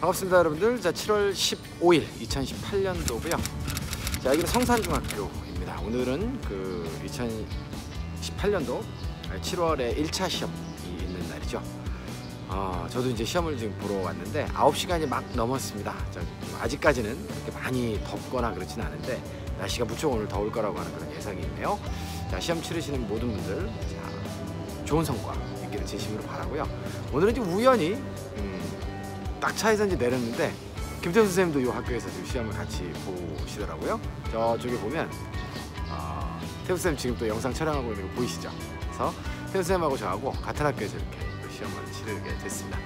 반갑습니다 여러분들. 자 7월 15일 2018년도고요. 자 여기는 성산중학교입니다. 오늘은 그 2018년도 7월에 1차 시험이 있는 날이죠. 어, 저도 이제 시험을 지금 보러 왔는데 9시간이 막 넘었습니다. 자, 아직까지는 그렇게 많이 덥거나 그렇진 않은데 날씨가 무척 오늘 더울 거라고 하는 그런 예상이 있네요. 자 시험 치르시는 모든 분들 자, 좋은 성과 있기를 진심으로 바라고요 오늘은 좀 우연히 음, 딱 차에서 이제 내렸는데 김태훈 선생님도 이 학교에서 지금 시험을 같이 보시더라고요. 저쪽에 보면 어, 태훈 선생님 지금 또 영상 촬영하고 있는 거 보이시죠? 그래서 태훈 선생님하고 저하고 같은 학교에서 이렇게 또 시험을 치르게 됐습니다.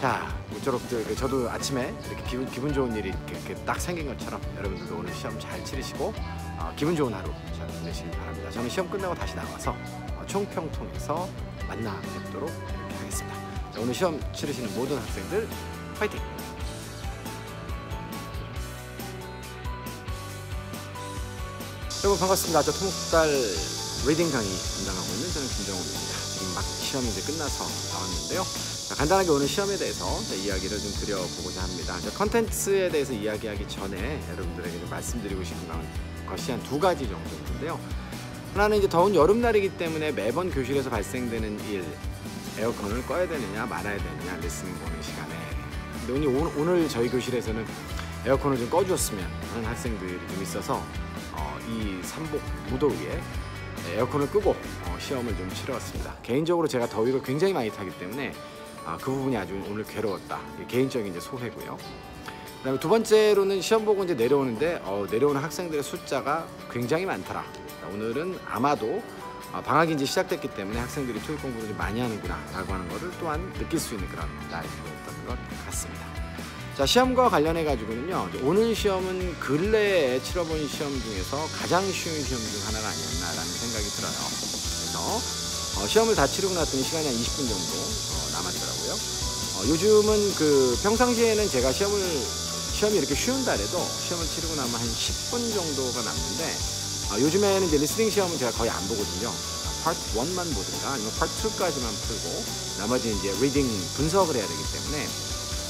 자, 모쪼록 그 저도 아침에 이렇게 기분, 기분 좋은 일이 이렇게, 이렇게 딱 생긴 것처럼 여러분들도 오늘 시험 잘 치르시고 어, 기분 좋은 하루 잘 보내시길 바랍니다. 저는 시험 끝나고 다시 나와서 어, 총평 통해서 만나 뵙도록 이렇게 하겠습니다. 자, 오늘 시험 치르시는 모든 학생들 파이팅! 여러분 반갑습니다. 저 토목달 리딩 강의 담당하고 있는 저는 김정우입니다. 지금 막 시험이 이제 끝나서 나왔는데요. 자, 간단하게 오늘 시험에 대해서 자, 이야기를 좀 드려보고자 합니다. 자, 컨텐츠에 대해서 이야기하기 전에 여러분들에게 좀 말씀드리고 싶은 것이 한 두 가지 정도인데요. 하나는 이제 더운 여름날이기 때문에 매번 교실에서 발생되는 일, 에어컨을 꺼야 되느냐 말아야 되느냐 레슨을 보는 시간에 근데 오늘, 오늘 저희 교실에서는 에어컨을 좀 꺼주었으면 하는 학생들이 좀 있어서 어, 이 삼복 무더위에 에어컨을 끄고 어, 시험을 좀 치러왔습니다. 개인적으로 제가 더위를 굉장히 많이 타기 때문에 아, 그 부분이 아주 오늘 괴로웠다. 개인적인 이제 소회고요. 그다음에 두 번째로는 시험 보고 이제 내려오는데 어, 내려오는 학생들의 숫자가 굉장히 많더라. 오늘은 아마도 어, 방학이 이제 시작됐기 때문에 학생들이 토익 공부를 좀 많이 하는구나 라고 하는 것을 또한 느낄 수 있는 그런 날이었던 것 같습니다. 자 시험과 관련해 가지고는요 오늘 시험은 근래에 치러본 시험 중에서 가장 쉬운 시험 중 하나가 아니었나라는 생각이 들어요. 그래서 어, 시험을 다 치르고 났더니 시간이 한 20분 정도 어, 남았더라고요. 어, 요즘은 그 평상시에는 제가 시험을 시험이 이렇게 쉬운 달에도 시험을 치르고 나면 한 10분 정도가 남는데 아, 요즘에는 이제 리스닝 시험은 제가 거의 안 보거든요. 파트 1만 보든가 아니면 파트 2까지만 풀고 나머지 이제 리딩 분석을 해야 되기 때문에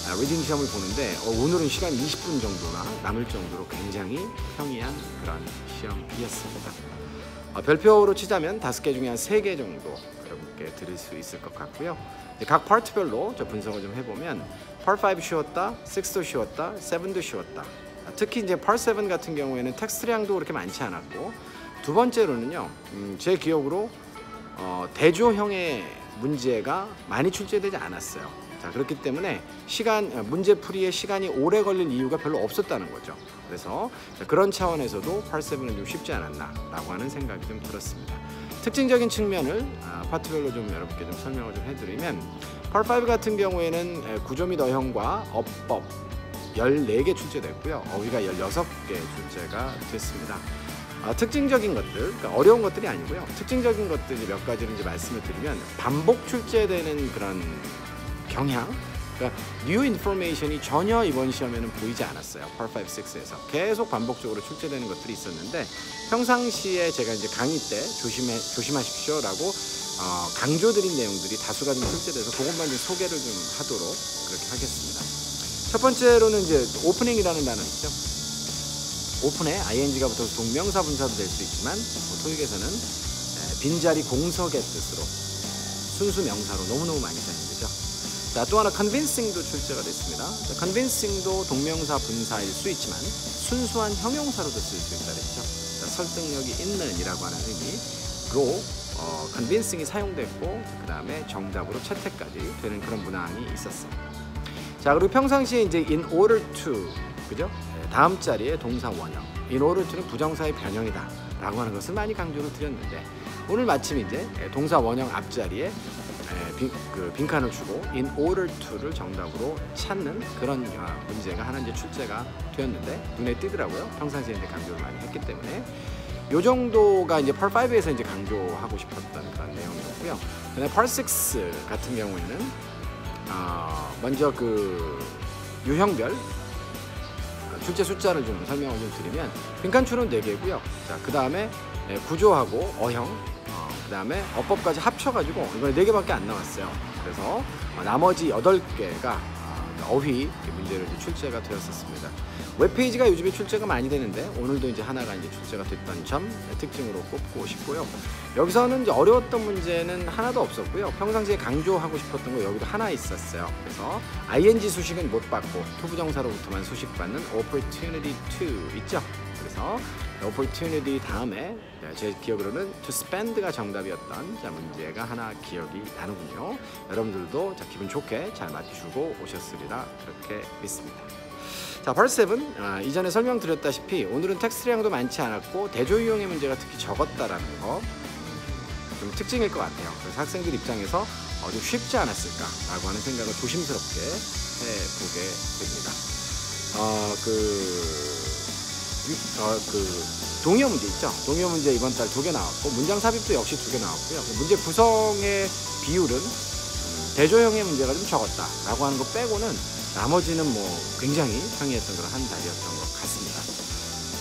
아, 리딩 시험을 보는데 어, 오늘은 시간 20분 정도나 남을 정도로 굉장히 평이한 그런 시험이었습니다. 어, 별표로 치자면 다섯 개 중에 한세개 정도 여러분께 드릴 수 있을 것 같고요. 각 파트별로 저 분석을 좀 해보면 파트 5 쉬웠다, 6도 쉬웠다, 7도 쉬웠다, 특히 이제 펄7 같은 경우에는 텍스트량도 그렇게 많지 않았고 두 번째로는요 음, 제 기억으로 어, 대조형의 문제가 많이 출제되지 않았어요. 자 그렇기 때문에 시간 어, 문제 풀이에 시간이 오래 걸릴 이유가 별로 없었다는 거죠. 그래서 자, 그런 차원에서도 펄7은 좀 쉽지 않았나 라고 하는 생각이 좀 들었습니다. 특징적인 측면을 아, 파트별로 좀 여러분께 좀 설명을 좀 해드리면 펄5 같은 경우에는 구조 및 어형과 어법 14개 출제됐고요. 어휘가 16개 출제가 됐습니다. 아, 특징적인 것들, 그러니까 어려운 것들이 아니고요. 특징적인 것들이 몇 가지를 이제 말씀을 드리면 반복 출제되는 그런 경향, 그러니까 뉴 인포메이션이 전혀 이번 시험에는 보이지 않았어요. Part 5, 6에서 계속 반복적으로 출제되는 것들이 있었는데 평상시에 제가 이제 강의 때 조심해 조심하십시오라고 어, 강조드린 내용들이 다수가 좀 출제돼서 그것만 좀 소개를 좀 하도록 그렇게 하겠습니다. 첫 번째로는 이제 오프닝이라는 단어 있죠. 오픈에 ing가 붙어서 동명사 분사도 될 수 있지만 뭐 토익에서는 빈자리 공석의 뜻으로 순수 명사로 너무너무 많이 사용되죠. 자, 또 하나 convincing도 출제가 됐습니다. 자, convincing도 동명사 분사일 수 있지만 순수한 형용사로도 쓸 수 있다 그랬죠. 자, 설득력이 있는 이라고 하는 의미로 어, convincing이 사용됐고 그 다음에 정답으로 채택까지 되는 그런 문항이 있었어요. 자 그리고 평상시에 이제 in order to 그죠? 네, 다음 자리에 동사 원형 in order to는 부정사의 변형이다 라고 하는 것을 많이 강조를 드렸는데 오늘 마침 이제 네, 동사 원형 앞자리에 네, 빈, 그 빈칸을 주고 in order to를 정답으로 찾는 그런 문제가 하나 이제 출제가 되었는데 눈에 띄더라고요. 평상시에 이제 강조를 많이 했기 때문에 요 정도가 이제 펄 5에서 이제 강조하고 싶었던 그런 내용이었고요. 그다음에 펄6 같은 경우에는 어, 먼저 그 유형별 출제 숫자를 좀 설명을 좀 드리면 빈칸출은 4개고요. 자, 그 다음에 구조하고 어형, 어, 그 다음에 어법까지 합쳐가지고 이번에 4개밖에 안 나왔어요. 그래서 어, 나머지 8개가 어휘 문제를 이제 출제가 되었었습니다. 웹페이지가 요즘에 출제가 많이 되는데 오늘도 이제 하나가 이제 출제가 됐던 점 특징으로 꼽고 싶고요. 여기서는 이제 어려웠던 문제는 하나도 없었고요. 평상시에 강조하고 싶었던 거 여기도 하나 있었어요. 그래서 ing 수식은 못 받고 투부정사로부터만 수식 받는 opportunity to 있죠. 그래서 opportunity 다음에 제 기억으로는 to spend가 정답이었던 자 문제가 하나 기억이 나는군요. 여러분들도 자 기분 좋게 잘 맞추고 오셨으리라 그렇게 믿습니다. 자, part 7 아, 이전에 설명드렸다시피 오늘은 텍스트량도 많지 않았고 대조이용의 문제가 특히 적었다라는 거 좀 특징일 것 같아요. 그래서 학생들 입장에서 어, 좀 쉽지 않았을까라고 하는 생각을 조심스럽게 해보게 됩니다. 어, 그 어, 그 동의어 문제 있죠. 동의어 문제 이번 달 두 개 나왔고 문장 삽입도 역시 두 개 나왔고요. 문제 구성의 비율은 음, 대조형의 문제가 좀 적었다라고 하는 거 빼고는 나머지는 뭐 굉장히 상이했던 그런 한 달이었던 것 같습니다.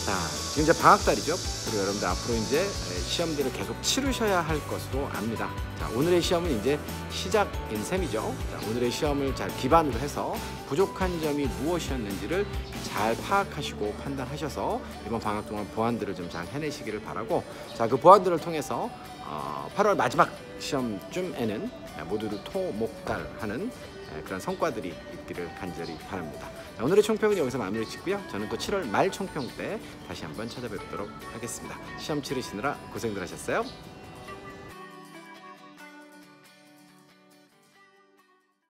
자, 지금 이제 방학 달이죠. 그리고 여러분들 앞으로 이제 시험들을 계속 치르셔야 할 것으로 압니다. 자, 오늘의 시험은 이제 시작인 셈이죠. 자, 오늘의 시험을 잘 기반으로 해서 부족한 점이 무엇이었는지를 잘 파악하시고 판단하셔서 이번 방학 동안 보완들을 좀 잘 해내시기를 바라고 자, 그 보완들을 통해서 어, 8월 마지막 시험쯤에는 모두를 토 목 달 하는 그런 성과들이 있기를 간절히 바랍니다. 자, 오늘의 총평은 여기서 마무리 짓고요. 저는 또 7월 말 총평 때 다시 한번 찾아뵙도록 하겠습니다. 시험 치르시느라 고생들 하셨어요.